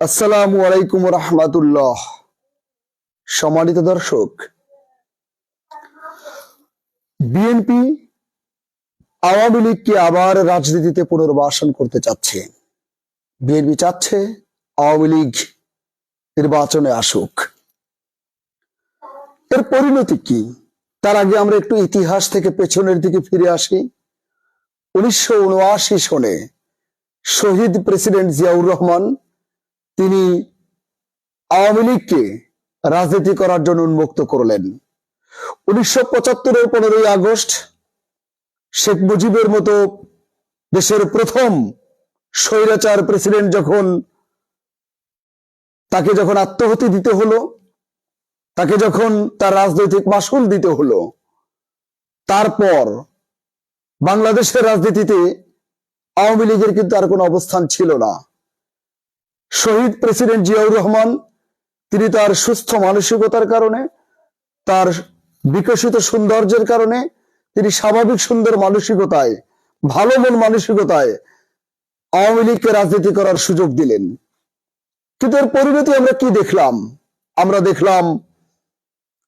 আসসালামু আলাইকুম রহমাতুল্লাহ সম্মানিত দর্শক, বিএনপি আওয়ামী লীগকে আবার রাজনীতিতে পুনর্বাসন করতে চাচ্ছে? বিএনপি চাচ্ছে আওয়ামী লীগ নির্বাচনে আসুক। এর পরিণতি কি? তার আগে আমরা একটু ইতিহাস থেকে পেছনের দিকে ফিরে আসি। উনিশশো উনআশি সনে শহীদ প্রেসিডেন্ট জিয়াউর রহমান তিনি আওয়ামী লীগকে রাজনীতি করার জন্য উন্মুক্ত করলেন। উনিশশো পঁচাত্তরের পনেরোই আগস্ট শেখ মুজিবের মতো দেশের প্রথম স্বৈরাচার প্রেসিডেন্ট যখন তাকে যখন আত্মহতি দিতে হলো, তাকে যখন তার রাজনৈতিক মাসুল দিতে হলো, তারপর বাংলাদেশের রাজনীতিতে আওয়ামী লীগের কিন্তু আর কোনো অবস্থান ছিল না। শহীদ প্রেসিডেন্ট জিয়াউর রহমান, তিনি তার সুস্থ মানসিকতার কারণে, তার বিকশিত সৌন্দর্যের কারণে, তিনি স্বাভাবিক সুন্দর মানসিকতায়, ভালো মন মানসিকতায় আওয়ামী লীগকে রাজনীতি করার সুযোগ দিলেন। কিন্তু এর পরিণতি আমরা কি দেখলাম? আমরা দেখলাম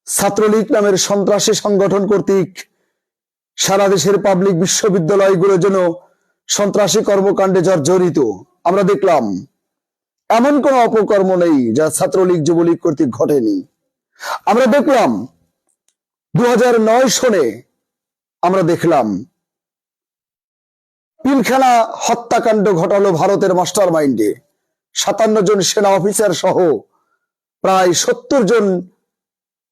ছাত্রলীগ নামের সন্ত্রাসী সংগঠন কর্তৃক সারা দেশের পাবলিক বিশ্ববিদ্যালয়গুলো যেন সন্ত্রাসী কর্মকাণ্ডে যার জড়িত আমরা দেখলাম এমন কোন অপকর্ম নেই যা ছাত্রলীগ যুবলীগ কর্তৃক ঘটেনি। আমরা দেখলাম দু সনে আমরা দেখলাম পিলখানা হত্যাকাণ্ড ঘটালো ভারতের মাস্টার মাইন্ডে সাতান্ন জন সেনা অফিসার সহ প্রায় সত্তর জন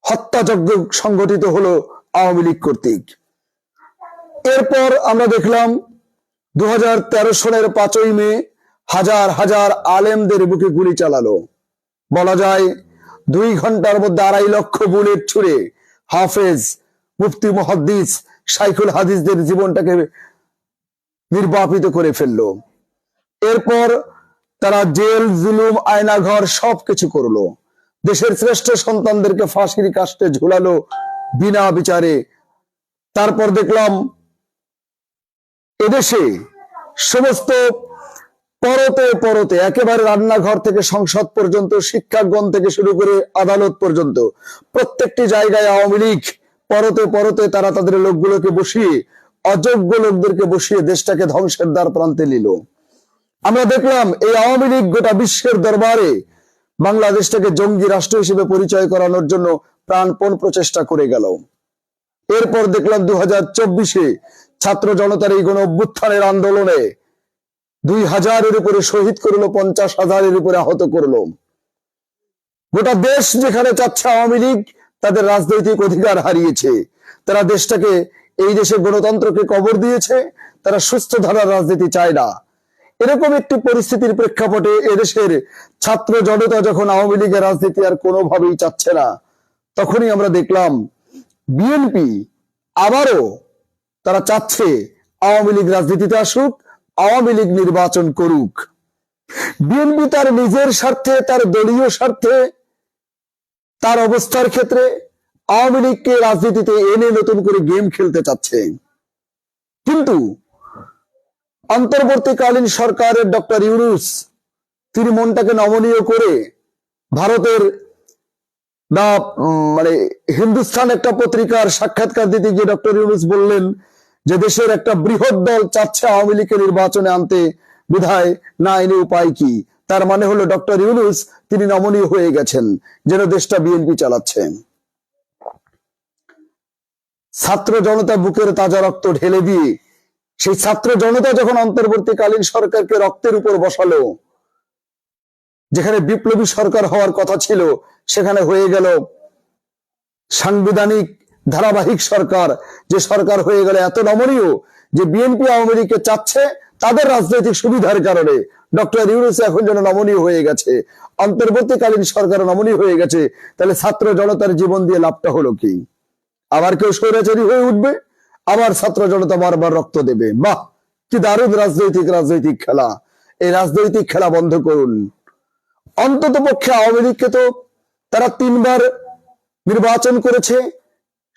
হত্যাযজ্ঞ সংগঠিত হলো আওয়ামী লীগ কর্তৃক। এরপর আমরা দেখলাম দু হাজার তেরো সনের পাঁচই মে হাজার হাজার আলেমদের বুকে গুলি চালালো। বলা যায়, দুই ঘণ্টার মধ্যে আড়াই লক্ষ বুলেট ছুড়ে হাফেজ, মুফতি মহাদ্দিস সাইকুল হাদিসদের জীবনটাকে নির্বাপিত করে ফেলল। এরপর তারা জেল, জুলুম, আয়নাঘর সবকিছু করল। দেশের শ্রেষ্ঠ সন্তানদেরকে ফাঁসির কাস্টে ঝুলালো বিনা বিচারে। তারপর দেখলাম, এদেশে সমস্ত পরতে পরতে, একেবারে রান্নাঘর থেকে সংসদ পর্যন্ত, শিক্ষাগণ থেকে শুরু করে আদালত পর্যন্ত, প্রত্যেকটি জায়গায় আওয়ামী লীগ, পরতে পরতে তারা তাদের লোকগুলোকে বসিয়ে, অযোগ্য লোকদেরকে বসিয়ে দেশটাকে ধ্বংসের দ্বার প্রান্তে নিল। আমরা দেখলাম এই আওয়ামী লীগ গোটা বিশ্বের দরবারে বাংলাদেশটাকে জঙ্গি রাষ্ট্র হিসেবে পরিচয় করানোর জন্য প্রাণপণ প্রচেষ্টা করে গেল। এরপর দেখলাম দু হাজার ছাত্র জনতার এই গণ অভ্যুত্থানের আন্দোলনে দুই হাজারের উপরে শহীদ করল, পঞ্চাশ হাজারের উপরে আহত করল। গোটা দেশ যেখানে চাচ্ছে আওয়ামী লীগ, তাদের রাজনৈতিক অধিকার হারিয়েছে। তারা দেশটাকে, এই দেশের গণতন্ত্রকে কবর দিয়েছে, তারা সুস্থ ধারার রাজনীতি চায় না। এরকম একটি পরিস্থিতির প্রেক্ষাপটে এদেশের ছাত্র জনতা যখন আওয়ামী লীগের রাজনীতি আর কোনোভাবেই চাচ্ছে না, তখনই আমরা দেখলাম বিএনপি আবারও তারা চাচ্ছে আওয়ামী লীগ রাজনীতিতে আসুক আওয়ামী লীগ নির্বাচন করুক। বিএনপি তার নিজের স্বার্থে, তার দলীয় স্বার্থে, তার অবস্থার ক্ষেত্রে আওয়ামী লীগকে রাজনীতিতে এনে নতুন করে গেম খেলতে চাচ্ছে। কিন্তু অন্তর্বর্তীকালীন সরকারের ডক্টর ইউনুস, তিনি মনটাকে নমনীয় করে ভারতের না মানে হিন্দুস্থান একটা পত্রিকার সাক্ষাৎকার দিতে গিয়ে ডক্টর ইউনুস বললেন যে দেশের একটা বৃহৎ দল চাচ্ছে আওয়ামী লীগকে নির্বাচনে আনতে, বিধায় না এনে উপায় কি? তার মানে হলো ডক্টর ইউনুস, তিনি নমনীয় হয়ে গেছেন, যেন দেশটা বিএনপি চালাচ্ছেন ছাত্র জনতা বুকের তাজা রক্ত ঢেলে দিয়ে, সেই ছাত্র জনতা যখন অন্তর্বর্তীকালীন সরকারকে রক্তের উপর বসালো, যেখানে বিপ্লবী সরকার হওয়ার কথা ছিল, সেখানে হয়ে গেল সাংবিধানিক ধারাবাহিক সরকার, যে সরকার হয়ে গেলে এত নমনীয় যে বিএনপি আওয়ামী লীগকে চাচ্ছে তাদের রাজনৈতিক সুবিধার কারণে। ডক্টর ইউনুস এখন যেন নমনীয় হয়ে গেছে। অন্তর্বর্তীকালীন সরকার নমনীয় হয়ে গেছে। তাহলে ছাত্র জনতার জীবন দিয়ে লাভটা হলো কি? আবার কেউ স্বৈরাচারী হয়ে উঠবে? আবার ছাত্র জনতা বারবার রক্ত দেবে। বাহ! কি দারুণ রাজনৈতিক রাজনৈতিক খেলা। এই রাজনৈতিক খেলা বন্ধ করুন। অন্তত পক্ষে আওয়ামী লীগকে তো তারা তিনবার নির্বাচন করেছে।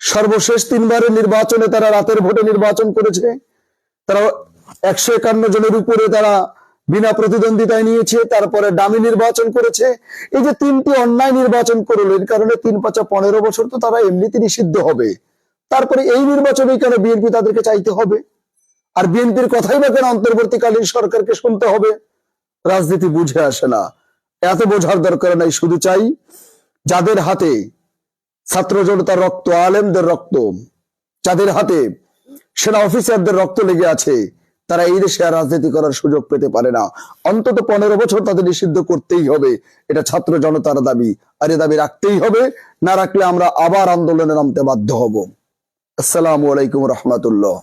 সর্বশেষ তিনবারের নির্বাচনে তারা রাতের ভোটে নির্বাচন করেছে। তারা একশো একান্ন জনের উপরে তারা বিনা প্রতিদ্বন্দ্বিতায় নিয়েছে, তারপরে ডামি নির্বাচন করেছে। এই যে তিনটি অন্যায় নির্বাচন করল, এর কারণে তিন পাঁচা পনেরো বছর তো তারা এমনিতে নিষিদ্ধ হবে। তারপরে এই নির্বাচনে কেন বিএনপি তাদেরকে চাইতে হবে? আর বিএনপির কথাই বা কেন অন্তর্বর্তীকালীন সরকারকে শুনতে হবে? রাজনীতি বুঝে আসে না। এত বোঝার দরকার নাই, শুধু চাই যাদের হাতে ছাত্র জনতার রক্ত, আলেমদের রক্ত, যাদের হাতে সেনা অফিসারদের রক্ত লেগে আছে, তারা এই দেশে আর রাজনীতি করার সুযোগ পেতে পারে না। অন্তত পনেরো বছর তাদের নিষিদ্ধ করতেই হবে। এটা ছাত্র জনতার দাবি। আর এ দাবি রাখতেই হবে। না রাখলে আমরা আবার আন্দোলনে নামতে বাধ্য হব। আসসালামু আলাইকুম রহমতুল্লাহ।